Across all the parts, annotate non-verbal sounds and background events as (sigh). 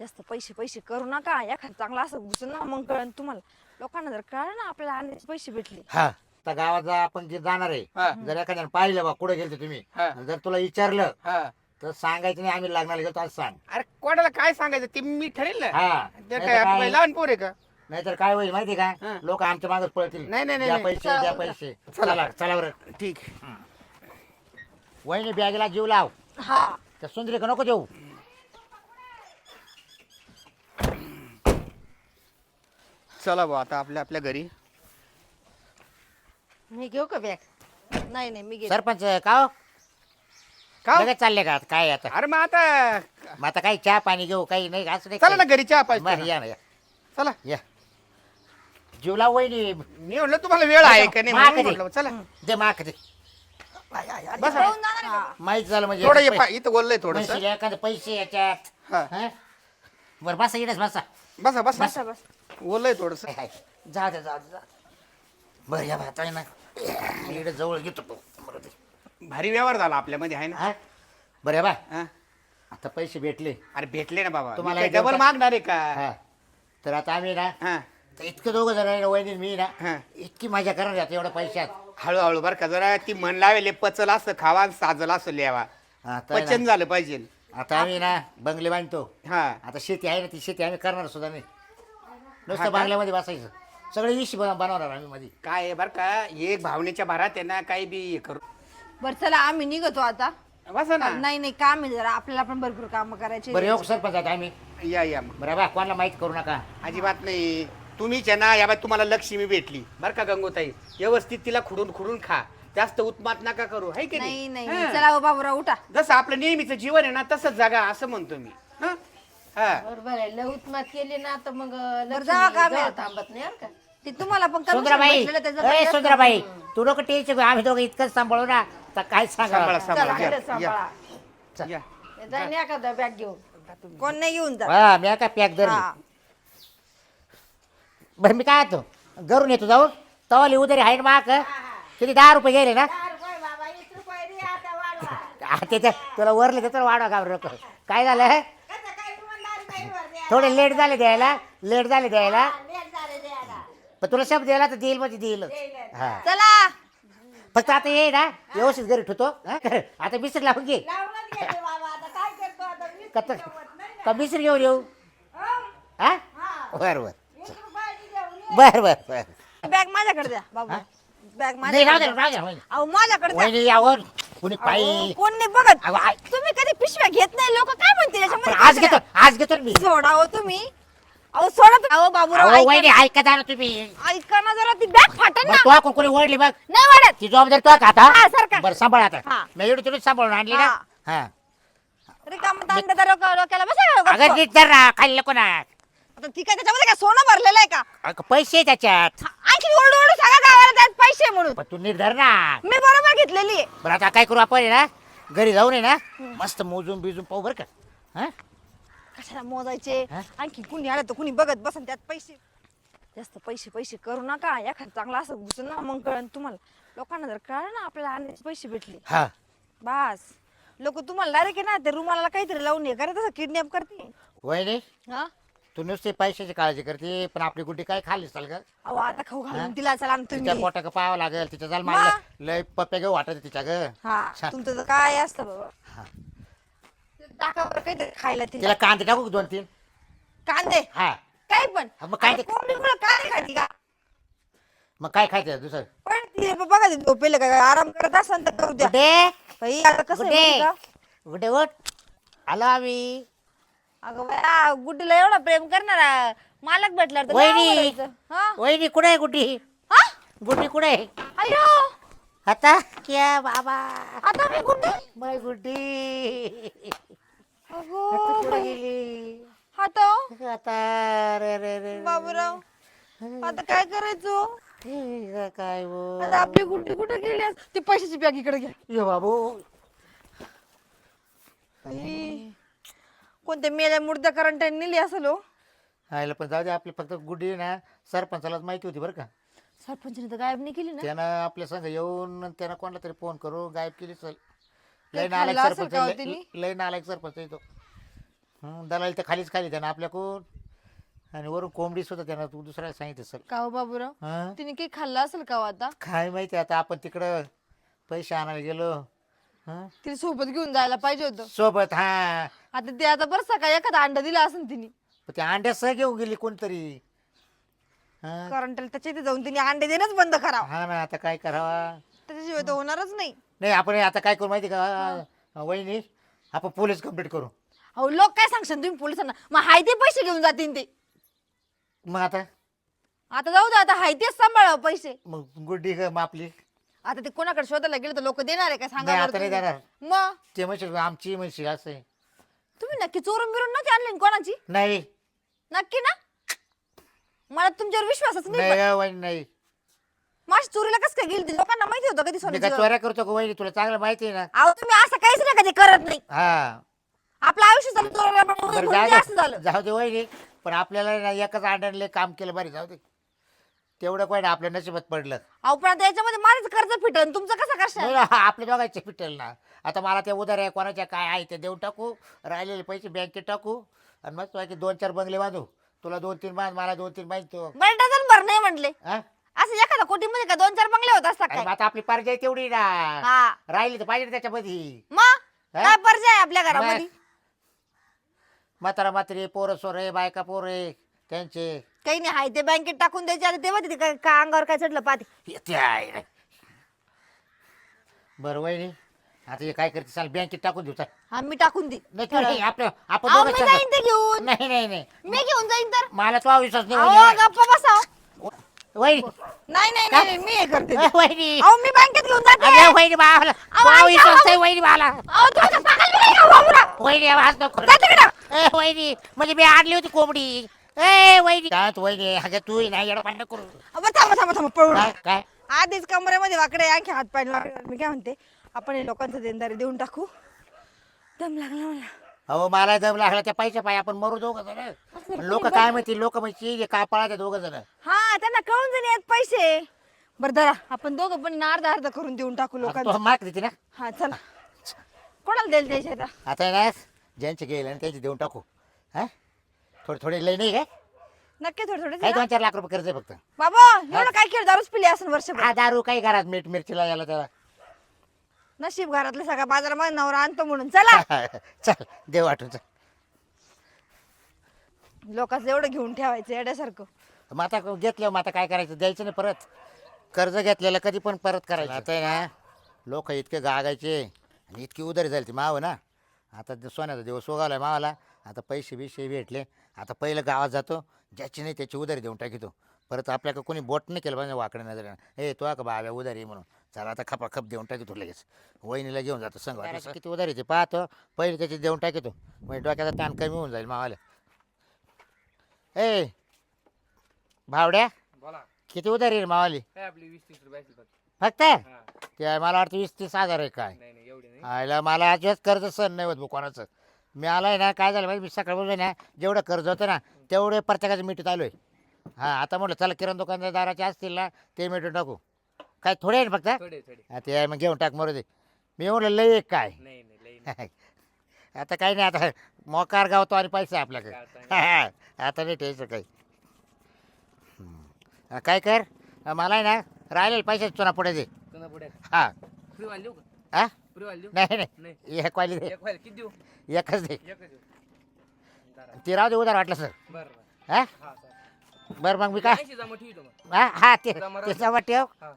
जास्त पैसे पैसे करू नका. एखादं चांगला असं घुसून ना मग कळण तुम्हाला. लोकांना जर कळलं ना आपल्याला आणण्याचे पैसे भेटले. हा त्या गावात जा आपण जे जाणार हा. आहे जर एखाद्याने पाहिलं बा कुठे गेलते तुम्ही हा. आणि जर तुला विचारलं हा. तर सांगायचं नाही आम्ही लागणार गेलो आज सांग. अरे कोणाला काय सांगायचं? ते मी ठरेल ना. हा. ते नाहीतर काय आपलं काय- काय लहान पोर आहे का? नाहीतर काय होईल माहिती का? हा. लोक आमच्या मागच पळतील. नाही, नाही, नाही, द्या नाही. पैसे द्या पैसे. चला. चला चला बरं. ठीक. वहिनी बॅगेला जीव लाव. हा. त्या सुंदरी का नको देऊ. चला भाऊ आता आपल्या आपल्या घरी. मी घेऊ का बॅग? नाही नाही मी घेते. सरपंच का हो? का लगेच चालले का आता? काय आता? अरे मग आता मग आता काही चहा पाणी घेऊ काही नाही असं नाही चला ना काही. घरी चहा बरं, पाहिजे या ना या. चला. या. जीव लाव वहिनी. मी म्हणलं तुम्हाला वेळ आहे का नाही? मा म्हणून कधी? म्हटलं चला. दे माक दे. बसा? माहीत झालं म्हणजे. थोडं पा- इथं बोललंय थोडस. म्हशीला एखादे पैसे याच्यात. हा. हं? बरं बसा इकडेच बसा बसा. बसा. बसा बस. बोललंय थोडस. हाय, हाय. जा जा दे, जा. बरं या भात आहे ना इकडे जवळ घेतो तो. बरं. भारी व्यवहार झाला आपल्यामध्ये आहे ना? हा? बरं बा. हा? आता पैसे भेटले. अरे भेटले ना बाबा. तुम्हाला डबल मागणार आहे का? हा. तर आता आम्ही ना हा. तर इतकं दोघं जण आहे ना, वहिनी मी ना. इतकी मजा करणार आता एवढ्या पैशात. हळूहळू बरं का जरा ती म्हण लावेल पचल असं खावा आणि साजल असं लिहावा. आता आहे पचन ना, झालं पाहिजे. आता आम्ही ना बंगले बांधतो. हा. आता शेती आहे ना ती शेती आम्ही करणार सुद्धा नाही. नुसतं? बांगल्यामध्ये बसायचं. सगळे इशी बनवणार आम्ही मध्ये काय आहे बरं का? एक भावनेच्या भरात आहे ना काही बी हे करू. बरं चला आम्ही निघतो आता. बसा ना. नाही नाही काम आहे जरा. आपल्याला पण भरपूर काम करायचे बरं येऊ का सरपंच आता आम्ही? या या मग. बरं बा कोणाला माहीत करू नका. अजिबात नाही. तुम्हीच आहे ना या बाय तुम्हाला लक्ष्मी भेटली. बरं का गंगोताई? व्यवस्थित तिला खुडून खुडून खा. जास्त उत्मात नका करू. है की नाही नाही. चला हो. बाबूराव उठा. जसं आपलं नेहमीचं जीवन आहे ना तसंच जागा असं म्हणतो मी. हा? हा. बरोबर आहे. लय उत्मात केली ना तर मग लक्ष्मी जावा? थांबत नाही बरं का? ते तुम्हाला पण commission सुंदराबाई भेटलेलं त्याचं ए काही सुंदराबाई तू नको टेन्शन घेऊ. आम्ही दोघं इतकंच सांभाळू ना. तर काय सांगा सांभाळा चला, सांभाळा. इकडे या, सांभाळा. या, या. नाही तर नाही एखादा बॅग घेऊन. कोण नाही घेऊन जा हा मी काय पॅक धरली हा. बरं मी काय येतो घरून येतो जाऊ. तवाली उदरी आहे ना माक किती दहा रुपये गेले ना? हा, त्याच्या तुला वरले तर वाढवा का बरं काय झालं? थोडे लेट झाले द्यायला लेट झाले द्यायला. पण तुला शब्द द्यायला तर देईल म्हणजे देईल हा. चला. फक्त आता ये ना व्यवस्थित घरी ठेवतो. हा? आता बिसर लावून घे. का बिसर घेऊन येऊ? हा. बर बर. बर बर बर. बॅग माझ्याकडे द्या बाबू. हा? बॅग नाही राहू माझ्याकडे दे द्या. राहू दे. वहिनी. अहो माझ्याकडे द्या. वहिनी यावर कुणी अहो, कोण नाही बघत आय- तुम्ही पिशव्या घेत नाही लोक काय म्हणतील पण याच्यामध्ये आज घेतो आज घेतो ना मी. सोडा हो तुम्ही. अहो सोडा तुम्ही. अहो बाबूराव अहो, ऐका वहिनी ना. ऐका जा ना तुम्ही. ऐका ना जरा ती बॅग फाटन ना. बरं, तू कोण कोणी ओढली बघ. नाही वाढत ती जबाबदारी तो का हा, आता. बरं सांभाळ आता. हा. मी एवढी तुला सांभाळून आणली ना. हा. हा. रिकामं तांडं त्या डोक्या- डोक्याला बसा गप्प. अगं नीट धर ना खाली नको ना. आता ती काय त्याच्यामध्ये काय सोनं भरलेलं आहे का? पैसे आहे त्याच्यात. हा, आणखी ओरडू ओरडू सांगा गावाला त्यात पैसे म्हणून. पण तू नीट धर ना. मी बरोबर घेतलेली आहे. बरं आता काय करू आपण आहे ना? घरी जाऊन आहे ना. मस्त मोजून बिजून पाहू बरं का. हा? कशाला मोजायचे? हा? आणखी कुणी आलं तर कुणी बघत बसन त्यात पैसे. जास्त पैसे पैसे करू नका. एखादं चांगलं असं घुसून ना मग कळण तुम्हाला. लोकांना जर कळलं ना आपल्याला आणण्याचे पैसे भेटले. हा. बस. लोक तुम्हाला डायरेक्ट आहे ना ते रुमाला काहीतरी लावून हे करत असं किडनॅप करते. वहिनी? हा? तू नुसते पैशाची काळजी करते पण आपली गुड्डी काय खाल्ली चाल का अहो आता खाऊ घालून तिला चला तिच्या तुम्ही. पोटाक पाहावं लागेल तिच्या जाल मा. मला लय पप्प्या घेऊ वाटत तिच्या ग. हा छान. तुमचं तर काय असतं बाबा. टाका बरं काहीतरी खायला तिला. तिला कांदे टाकू का दोन तीन? कांदे? हा. काही पण. हा, मग काय ते- अरे कोंबडी मुळं कांदे खाती का? मग काय खायचं दुसरं? पण ती बघा ते झोपेल का? आराम करत असेल तर करू द्या. गुड्डे! बाई आता कसं आहे माहिती गुड्डे! का? गुड्डे उठ. आलो आम्ही. अगं बाया गुड्डीला एवढा प्रेम करणारा मालक भेटला तर वहिनी. आवडायचं? हा? वहिनी कुठे आहे गुड्डी? हा? गुड्डी कुठे आहे? अय्यो! आता? क्या बाबा? आता मी गुड्डी? माय गुड्डी. अगो आता कुठे बाई. गेली? हा आता रे रे रे बाबूराव आता काय करायचं हे? काय हो? आता आपली गुड्डी कुठे गेली? ती पैशाची बॅग इकडे घ्या ये बाबू. कोणत्या मेल्या मुर्द्या करंटाने नेली असेल हो? आयला पण जाऊ दे आपली फक्त गुड्डी ना सरपंचालाच माहिती होती बरं का. सरपंचने तर गायब नाही केली ना? त्यानं आपल्या संग येऊन त्यानं कोणाला तरी फोन करू गायब केली चल. लय ते नालायक खाल्लं असेल सरपंच का हो लय- तिने? लय नालायक सरपंच आहे तो. हं, दलाल तर खालीच खाली त्यानं आपल्याकडून. आणि वरून कोंबडी सुद्धा त्यानं तू दुसऱ्याला सांगितलं सर का हो बाबूराव? हं? तिने काही खाल्लं असेल का हो आता? काय माहिती आता आपण तिकडं पैसे आणायला गेलो. हं? तिने सोबत घेऊन जायला पाहिजे होतं. सोबत हा. आता ते आता बरं सकाळी एखादा अंडा दिला असेल तिने. पण त्या अंड्यासह घेऊन गेली कोणतरी. हं? त्याच्या इथे जाऊन तिने अंडे देणंच बंद करावं. हा ना आता काय करावा? त्याच्याशिवाय तर होणारच नाही. नाही आपण आता काय करू माहिती का? वहिनी आपण पोलीस कंप्लीट करू. अहो लोक काय सांगशाल तुम्ही पोलिसांना? मग हाय ते पैसे घेऊन जातील ते. मग आता? आता जाऊ दे आता हाय तेच सांभाळा पैसे. मग गुड्डी ग मापली आता ते कोणाकडे शोधायला गेले तर लोक देणार आहे का? सांगा नाही, आता नाही तुम्ही. देणार. मग? ते म्हणशील आमची म्हणशील असं आहे. तुम्ही नक्की चोरून बिरून नव्हती आणली ना कोणाची? नाही. नक्की ना? मला तुमच्यावर विश्वासच नाही नाही वहिनी नाही. माझी चोरीला कसं काय गेली? लोकांना माहिती होतं कधी मी सोन्याची? चोऱ्या करतो का वहिनी? तुला चांगलं माहिती आहे ना. अहो तुम्ही असं काहीच नाही कधी करत नाही. हा. आपलं आयुष्य झालं चोराला बरं असं जाऊ झालं दे. जाऊ दे वहिनी. पण आपल्याला ना एकच आंडणले काम केलं बरे जाऊ दे. तेवढं ना आपल्या नशिबात पडलं. अहो पण आता याच्यामध्ये माझंच कर्ज फिटल तुमचं कसं करशाल? नाही ना, आपल्या दोघांचे पिटेल ना. आता मला ते उधार आहे कोणाच्या काय आहे ते देऊन टाकू राहिलेले पैसे बँकेत टाकू आणि मग तुला दोन चार बंगले बांधू. तुला दोन तीन बांध मला दोन तीन बांधतो बरं डझन भर नाही म्हटले हा? असं एखादा कोटी मध्ये का दोन चार बंगले होत असतात अरे काय? मग आता आपली पारजाई तेवढी ना. हा. राहिली तर पाहिजे ना त्याच्यामध्ये. मग? हा? काय पर्याय आहे आपल्या घरामध्ये? म्हातारा म्हातारी पोरं सोरं बायका पोरं त्यांचे काही नाही हाय ते बँकेत टाकून द्यायचे आता तेव्हा ते काय काय अंगावर काय चढलं पाहते येते आहे रे. बरं वहिनी आता हे काय करते चाल बँकेत टाकून देऊ चाल हा मी टाकून दे नाही तू नाही, आपलं आपण अहो, दोघं मी चाललो. जाईन ते घेऊन नाही नाही नाही मी घेऊन जाईन तर मला तो विश्वास नाही अहो वहिनी. गप्पा बसा वहिनी नाही नाही नाही नाही, मी हे करते ते. ए, वहिनी अहो मी बँकेत घेऊन जाते अरे वहिनी बाळा अहो, तो ऐका, विश्वास अहो. नाही वहिनी बाळा अहो तुम्ही तर पागल बिगल का बाबूराव? वहिनी आवाज नको करू. जा तिकडं. ए वहिनी म्हणजे मी आणली होती कोंबडी ए वहिनी. काय तू वहिनी अगं तू नाही करू. थांबा थांबा थांबा पळू काय काय? आधीच कमरेमध्ये वाकडे आणखी हात पाय लागले मी काय म्हणते आपण हे लोकांचं देणदारी देऊन टाकू. दम लागला मला. अहो मला दम लागला त्या पैसे पाय आपण मरू दोघं जण. लोक काय माहिती लोक म्हणजे काय पळायचे दोघं जण. हा त्यांना कळून जाणे आहेत पैसे. बरं धरा. आपण दोघं पण अर्धा अर्धा करून देऊन टाकू तो लोकांना माग देते ना. हा चला. कोणाला द्यायला द्यायचे आता? आता ना ज्यांचे गेले ना त्यांचे देऊन टाकू. हा? थोडे थोडे लय नाही काय नक्की थोडे थोडे काय. दोन चार लाख रुपये कर्ज आहे फक्त. बाबा एवढं काय केलं दारूच पिली असं वर्षभर. हा दारू काही घरात मीठ मिरचीला याला त्याला. नशीब घरातलं सगळ्या बाजारामध्ये नवरा आणतो म्हणून. चला. (laughs) चल देव वाटून चल. लोकांचं एवढं घेऊन ठेवायचं येड्यासारखं. मग आता घेतलं मग आता काय करायचं? द्यायचं नाही परत. कर्ज घेतलेलं कधी पण परत करायचं. आता आहे ना लोक इतके गागायचे आणि इतकी उधारी झाली ती माव ना. आता ते सोन्याचा दिवस उगावला मावाला. आता पैसे बिशे भेटले. आता पहिलं गावात जातो ज्याची नाही त्याची उधारी देऊन टाकीतो. परत आपल्याकडे कोणी बोट नाही केलं पाहिजे वाकड्या नजरेनं. ए तो का बाब्या उधारी आहे म्हणून. चला आता खपा खप देऊन टाकीतो लगेच. वहिनीला घेऊन जातो संघ किती उधारी ते पाहतो. पहिले त्याची देऊन टाकीतो. म्हणजे डोक्याचा ताण कमी होऊन जाईल मावाला. ए भावड्या बोला. किती उधारी रे मावाली? काय आपली वीस तीस रुपये असेल फक्त? फक्त हा. ते मला वाटतं वीस तीस हजार आहे काय? नाही नाही एवढी नाही. आयला मला अजिबात कर्ज सण नाही होत भाऊ कोणाचं. मी आलाय ना काय झालं माहिती? मी सकाळपासून ना जेवढं कर्ज होतं ना तेवढे प्रत्येकाचं मिठीत आलोय. हां आता म्हटलं चला किराणा दुकानदाराचे असतील ना ते मिटून टाकू. काय थोडे आहे ना फक्त? थोडे थोडे. हा, ते आहे, मग घेऊन टाक मरू दे. मी म्हटलं लय एक काय? नाही नाही लई नाही. (laughs) आता काही नाही आता मोकार गावतो आणि पैसा आहे आपल्याकडे. गावतो (laughs) हा, आता नाही टेन्शन काही. हम्म. काय कर? मला आहे ना राहिलेले पैसे चुना पुढे दे. तुला पुढे. हा. का? हा वाल देऊ? नाही नाही. नाही. एक वाली दे. एक वाल. किती देऊ? एकच दे. एकच देऊ. जरा ती राहू दे उधार वाटलं सर. बरं बरं. हा? हा सर. बरं मग मी काय? ऐंशी जमा ठेवतो मग. हा हा ते जमा ते राहू दे. जमा ठेव. हा.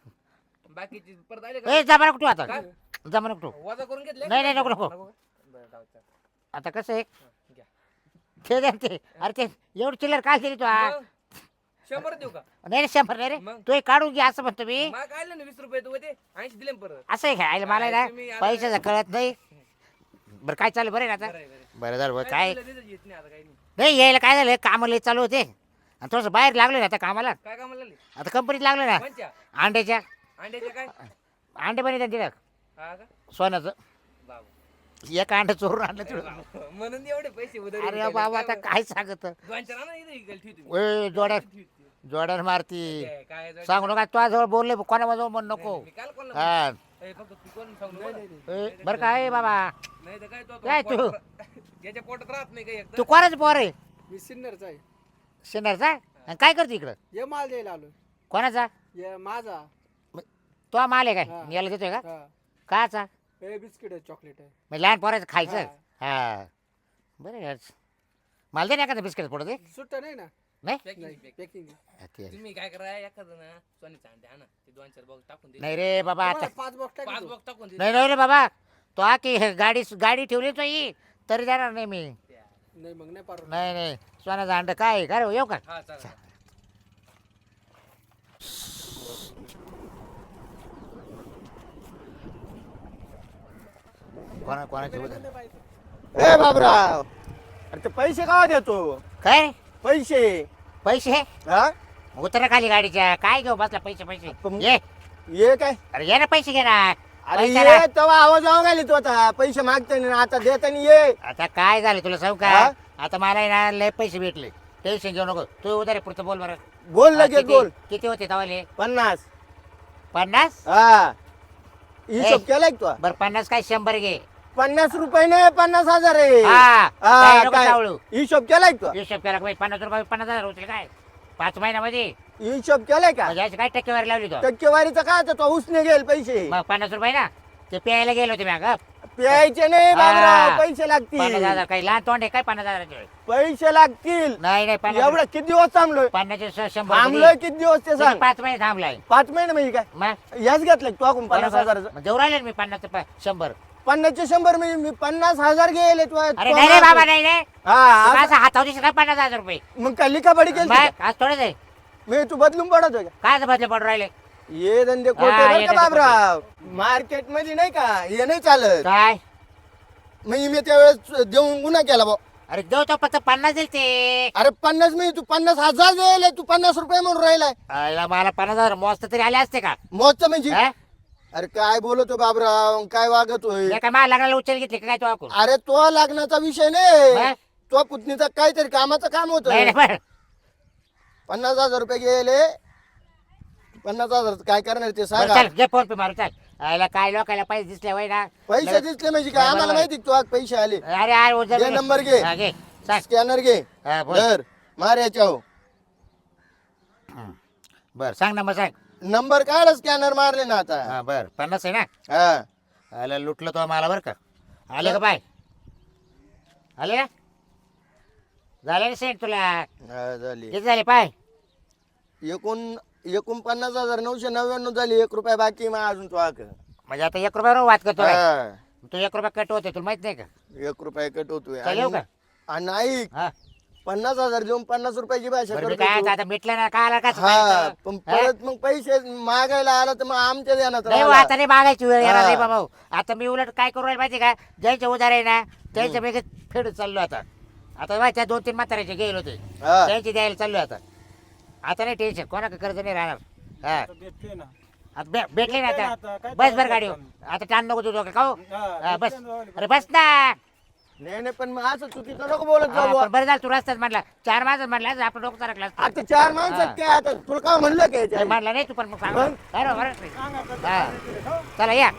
बाकीची परत आले ए का जमा नको ठेवू आता. काय? जमा नको ठेवू. वजा करून घेतले? नाही, नाही, नको, नको. का? बरं जाऊ दे, चल. आता कसं आहे? हा, घ्या. ते अरे ते एवढं चिल्लर काय दिली तू हा? मग, शंभर देऊ का? नाही रे शंभर नाही रे. मग? तू हे काढून घे असं म्हणतो मी. मग आले ना वीस रुपये तू ते ऐंशी दिले ना परत. असं आहे काय मला तुम्ही ना आता- पैशाचं कळत नाही. बरं काय चालू बरं आहे ना आता? बरं आहे, बरं आहे. बरं झालं बरं. काय तुला येत नाही आता काही नाही. नाही यायला काय झालं? कामाला चालू होते. आणि थोडंसं बाहेर लागलो ना आता कामाला. काय कामाला लागले? आता कंपनीत लागलो ना. कोणच्या? अंड्याच्या. अंड्याचे काय? अंडे पण येतात तिथं. हा का? सोन्याचं. बाबा. एक अंड चोरून आणलं तिथं. म्हणून एवढे पैसे उधारी अरे. बाबा आता काय सांगत? दोन चार आणा इथे इकडे ठेव तुम्ही. ओय जोड्या ठेव, जोड्यान मारती. काय- काय दे. सांगू नका तुझ्याजवळ बोलले कोणाजवळ म्हण नको. नाही, मी काल कोणाला हा. ए, फक्त तू कोण सांगू नको. ए, बरं काय बाबा? नाही तर काय तो काय तू? (laughs) पोटात राहत नाही काही तू कोणाचं पोर आहे? मी सिन्नरचा आहे. शेणारचा आणि काय करतो इकडं? ये माल द्यायला आलो कोणाचा? ये माझा. तो माल आहे काय. याला देतोय का? हा. काचा? हे बिस्किट आहे चॉकलेट आहे. म्हणजे लहान पोराचं खायचं? हा. बरं आहे. मला दे ना एखादं बिस्किट पडत सुट्टा नाही ना? नाही? नाही पॅकिंग ते- तुम्ही काय करा एखादं ना सोन्याचा अंडे आणा. ते दोन चार बॉक्स टाकून दे. नाही रे बाबा आता पाच बॉक्स पाच टाकतो बॉक्स टाकून दे. नाही नाही रे बाबा. तो हा की गाडी गाडी ठेवली तो ही तरी देणार नाही मी. नाही मग नाही पार नाही नाही. सोन्याचं अंड काय? आहे? का रे येऊ का? हा चालेल कोणा कोणाचे ए बाबराव! अरे ते पैसे का देतो? काय? रे? पैसे. पैसे? हा? उतर खाली गाडीच्या. काय घेऊ? बसला पैसे पैसे. पण- ये. ये काय? अरे ये ना पैसे घे ना अरे पैसे ये ना. तेव्हा आवाज आवा घाली तू आता. पैसे मागताना आता देताना ये. आता काय झालं तुला सांगू का? हा? आता मला आहे ना लय पैसे भेटले. टेन्शन घेऊ नको. तू उधार पुढचं बोल बरं. बोल हा, लगेच किती- बोल. किती होते तवाले? पन्नास. पन्नास? हा. हिशोब ए. केलाय का तू? बर पन्नास काय शंभर घे. पन्नास रुपये नाही पन्नास हजार आहे. हा, हा, काय नको काय? चावळू. हिशोब केलाय का? तू हिशोब केला का बाई, पन्नास रुपये पन्नास हजार होतील काय? पाच महिन्यामध्ये? हिशोब केलाय का? म्हणजे काय टक्केवारी लावली तो? टक्केवारीचा काय आता? तो उसने घेईल पैसे. मग पन्नास रुपये ना? ते प्यायला गेलो होते मॅग प्यायचे नाही हा. पैसे पन्नास लागतील हजार काही लहान तोंड आहे काय पन्नास हजाराचे? पैसे लागतील. नाही नाही पन्नास एवढं किती दिवस थांबलोय? पन्नासचे श- शंभर थांबलोय किती? किती दिवस ते सांग. पाच महिने थांबलाय. पाच महिने म्हणजे काय? याच घेतलं तू आपण पन्नास हजाराचं. मग देऊ राहिले ना मी पन्नास शंभर. पन्नासचे शंभर म्हणजे मी पन्नास हजार गेले तू अरे नाही रे बाबा नाही रे. हा असं काय पन्नास हजार रुपये. मग काय लिखापडी केली मग आज थोडेच आहे. मी तू बदलून पडतोय का? काय बदले पडून राहिले? ये धंदे खोटे हा, बरं ये का धंदे बाबराव? मार्केटमध्ये नाही का? हे नाही चालत. काय? मी मी त्यावेळेस देऊन गुन्हा केला भाऊ अरे देऊ तो फक्त पन्नास दिल ते. अरे पन्नास मी तू पन्नास हजार दिले तू पन्नास रुपये म्हणून राहिलाय. मला पन्नास हजार मस्त तरी आले असते का? मोजचं म्हणजे? हा? अरे काय बोलतो बाबराव? काय वागतोय हे काय मला लग्नाला उचल घेतली का काय तो अरे तो लग्नाचा विषय नाही. हा? तो पुतणीचा काहीतरी कामाचं काम होत. नाही नाही, बरं. पन्नास हजार रुपये गेले. पन्नास हजार काय करणार ते बरं, सांगा चल घे फोन पे मारू चल. आयला काय लोकायला पैसे दिसले वय ना? पैसे दिसले म्हणजे काय? आम्हाला. माहिती तू आज पैसे आले. अरे उचल घे नंबर घे. हा, घे. सांग स्कॅनर घे. हा, बोल. धर. मार याच्यावर. बर सांग नंबर सांग. नंबर काढ स्कॅनर मारले ना आता. हा बर. पन्नास आहे ना? हा. आलं लुटलं तो मला बरं का. आले का बाय? आले ना? झाले ना सेंट तुला? हा, झाली. किती झाले पाय? एकूण एकूण पन्नास हजार नऊशे नव्याण्णव झाली एक रुपया बाकी मग अजून तू आक म्हणजे आता एक रुपयावर वाद करतो काय? हा, तू एक रुपया कट होते तुला माहीत नाही का? एक रुपया कट होतोय. का? आणि ऐक हा. पन्नास हजार देऊन पन्नास रुपयाची भाषा बरं मी काय तू. आता ना काय आला का हा पण परत मग पैसे मागायला आला तर मग आमच्या देण्यात नाही हो, राहिला. आता नाही मागायची वेळ येणार हा. नाही बाबा हो. आता मी उलट काय करू राहील माहिती का? ज्यांचे उधार आहे ना त्यांच्या पैकी फेडत चाललो आता. आता त्या दोन तीन म्हाताऱ्याचे गेले होते. हा. त्यांची द्यायला चाललो आता. आता नाही टेन्शन कोणाकडे कर्ज नाही राहणार. हा. आता भे- भेटले ना आता. बस बर गाडी आता? टाण नको तुझं का हो? हा, बस. अरे बस ना. नाही नाही पण मग असं चुकीचं नको बोलत हा, जाऊ. पण बरं झालं तू रस्त्यात म्हणला चार माणसं म्हणला आज आपण डोकं सरकला असतं. आता चार माणसात काय आता तुला काय म्हणलं काय? म्हणला नाही तू पण मग सांग. मग? बरोबर हा. चला या.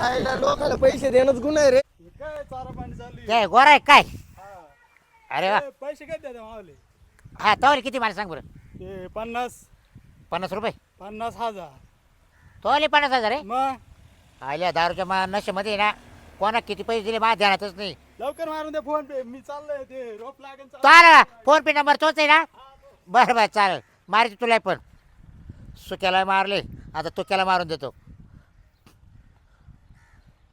आयला लोकांना पैसे देणंच गुन्हा आहे रे. काय चारा पाणी चालू काय गोरा आहे काय? अरे वा. पैसे काय द्या मावले? हा तोले किती मला सांग बरं. ते पन्नास. पन्नास रुपये? पन्नास हजार. तोले पन्नास हजार आहे? मग? आल्या दारूच्या मा नशेमध्ये ना कोणा किती पैसे दिले माझ्या ध्यानातच नाही. लवकर मारून दे फोन पे. मी चाललोय ते. रोप लागेल ना. फोन पे नंबर तोच आहे ना? बरं बरं चालेल. मारते तुला पण. सुक्याला मारले. आता तुक्याला मारून देतो.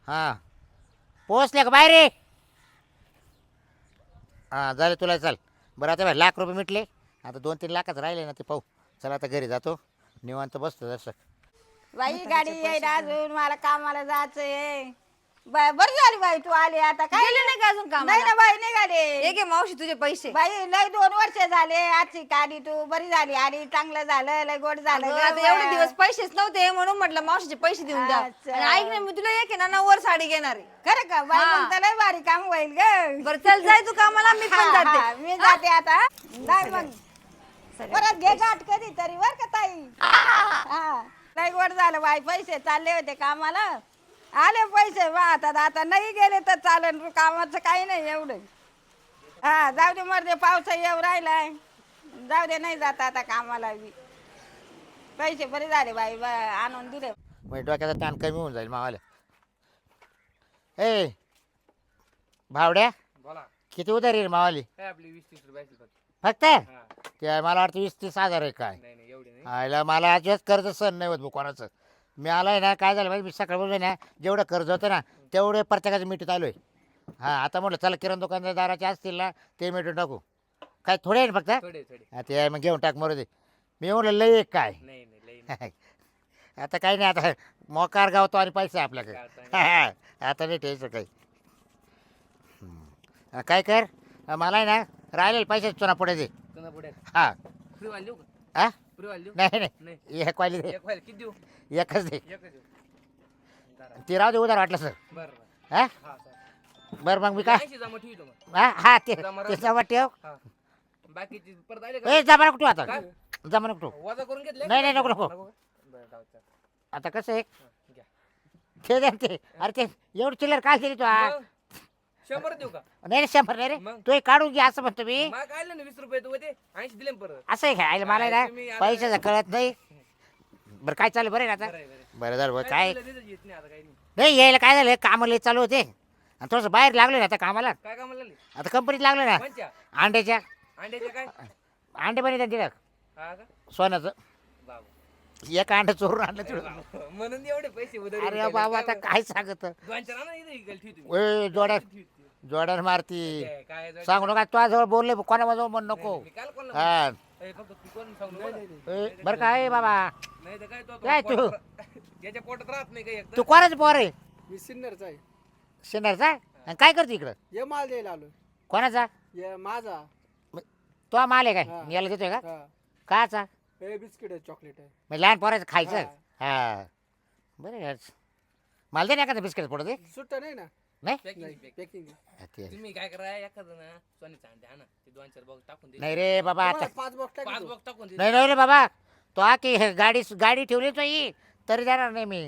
हां. पोचले का बाहेर? रे हां झाले तुला चाल. बरं आता बाई लाख रुपये मिटले. आता दोन तीन लाखच राहिले ना ते पाहू. चला आता घरी जातो. निवांत बसतो दर्शक. बाई गाडी येईल अजून. मला कामाला जायचंय. बाय बरं झाली बाई तू आली आता. काय गेले नाही का अजून नाही कामाला? ना बाई निघाले. एक मावशी तुझे पैसे. बाई लय दोन वर्ष झाले आजची काढी तू बरी झाली आणि चांगलं झालं लय गोड झालं अगं, आता. एवढे दिवस पैसेच नव्हते म्हणून म्हटलं मावशीचे पैसे देऊन द्या. अच्छा. आणि ऐक ना मी तुला एक आहे ना नऊवार साडी घेणार आहे. खरं का? बाई हा. लय भारी काम होईल ग. बरं चल जाय तू कामाला मी पण हा, जाते. मी जाते आता. जाय मग. परत घे गाठ कधी तरी बर का ताई? हा. लय गोड झालं बाई पैसे चालले होते कामाला. आले पैसे बा आता आता नाही गेले तर चालेल कामाचं काही नाही एवढं. हा जाऊ दे मरते पावसा येऊ राहिलाय. जाऊ दे नाही जात आता कामाला बी. पैसे बरे झाले बाई बा आणून दिले. म्हणजे डोक्याचा ताण कमी होऊन जाईल मावाला. ए भावड्या बोला. किती उधारी रे मावाली? काय आपली वीस तीस रुपये असेल फक्त? फक्त हा. ते मला वाटतं वीस तीस हजार आहे काय? नाही नाही एवढे नाही. आयला मला अजिबात कर्ज सण नाही होत बुवा कोणाचं. मी आलाय ना काय झालं माहिती? मी सकाळपासून ना जेवढं कर्ज होतं ना तेवढे प्रत्येकाचं मिठीत आलोय. हां आता म्हटलं चला किराणा दुकानदाराचे असतील ना ते मिटून टाकू. काय थोडे आहे ना फक्त? थोडे थोडे. हा, ते आहे मग घेऊन टाक मरू दे. मी म्हणलं लय एक काय? नाही नाही लई (laughs) नाही. आता काही नाही आता मोकार गावतो आणि पैसे आपल्याकडे. गावतो (laughs) आता नाही ठेवायचं काही. हम्म. काय कर? मला आहे ना राहिलेले पैसे चुना पुढे दे. चला पुढे. हा. का? हा फ्री वाल देऊ? नाही नाही. नाही. एक वाली दे. एक किती देऊ? एकच दे. एकच देऊ. जरा. ती राहू दे उधार वाटलं सर. बरं हा? हा मग मी काय? ऐंशी जमा हा हा ते जमा ते जमा ठेव. हा. बाकीची परत आले ए का जमा नको ठेवू आता. काय? जमा नको ठेवू. वजा करून घेतले? नाही, नाही, नको, नको. का? बरं जाऊ चल. आता कसं आहे? हा, घ्या. ते. अरे ते एवढं चिल्लर काय केली तू? मग, शंभर देऊ का? नाही रे शंभर नाही रे. मग? तू एक काढून घे असं म्हणतो मी. ना वीस रुपये तू ते ऐंशी दिले ना परत. असं आहे काय मला काय आहे तुम्ही ना आता- पैशाचं कळत नाही. बरं काय चालू बरं आहे ना बरं आता आहे, बरं आहे. बरं झालं बरं काय काय? तुला देतच येत नाही आता काही नाही. नाही यायला काय झालं? कामाला लय चालू होते. आणि थोडंसं बाहेर लागलो ना आता कामाला. काय आता कंपनीत लागलो ना. पंचा अंड्याच्या. अंड्याचे काय? अंडे पण दिलं हा का? सोन्याचं. बाबा. एक अंड चोरून आणलं बाबा. म्हणून एवढे पैसे उधारी अरे. बाबा आता काय सांगत? दोन चार आणा इथं इकल ठेव तुम्ही. ओय जोड्या जोड्यान मारती. काय- सांगू नका तुझ्या जवळ बोलले कोणाजवळ म्हण नाही, नको मी काल कोणाला हा. म्हणलं? ए, फक्त तू कोण सांगू नको. ए, बरं काय बाबा. नाही तर काय तो काय तू? पोटात- (laughs) याच्या पोटात राहत नाही एकतर. तू कोणाच पोर आहे? मी सिन्नरचा आहे. शेणारचा आणि काय करतो इकडं? ये माल द्यायला आलो कोणाचा? ये माझा. तो माल आहे हा. काय याला देतोय का? हा. काचा? हे बिस्किट आहे चॉकलेट आहे. म्हणजे लहान पोराचं खायचं? हा. बरं आहे. मला दे ना एखादं बिस्किट पडू दे. सुट्टा नाही ना? नाही? नाही. packing. पॅकिंग हा, ते. तुम्ही काय करा एखादं ना सोन्याचा अंडे आणा. ते दोन चार बॉक्स टाकून दे. नाही रे बाबा आता पाच बॉक्स पाच टाकतो बॉक्स टाकून दे. नाही नाही रे बाबा. तो हा की गाडी गाडी ठेवली तो ही तरी जाणार नाही मी.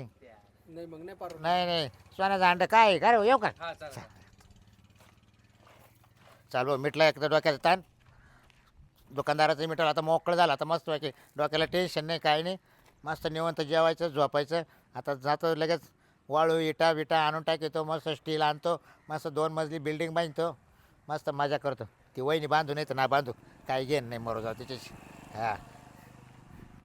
नाही मग नाही पारू नाही नाही. सोन्याचं अंड काय आहे? काय रे येऊ का? हा चालेल चालू. मिटला एकदा डोक्याचा ताण. दुकानदाराचं मिटलं आता मोकळं झालं आता मस्त वाटे डोक्याला टेन्शन नाही काय नाही. मस्त निवंत जेवायचं झोपायचं. आता जातो लगेच. वाळू इटा विटा आणून टाकतो मस्त स्टील आणतो मस्त दोन मजली बिल्डिंग बांधतो मस्त मजा करतो. ती वहिनी बांधू नाही तर ना बांधू. काही घेण नाही मरो जाऊ त्याच्याशी हां.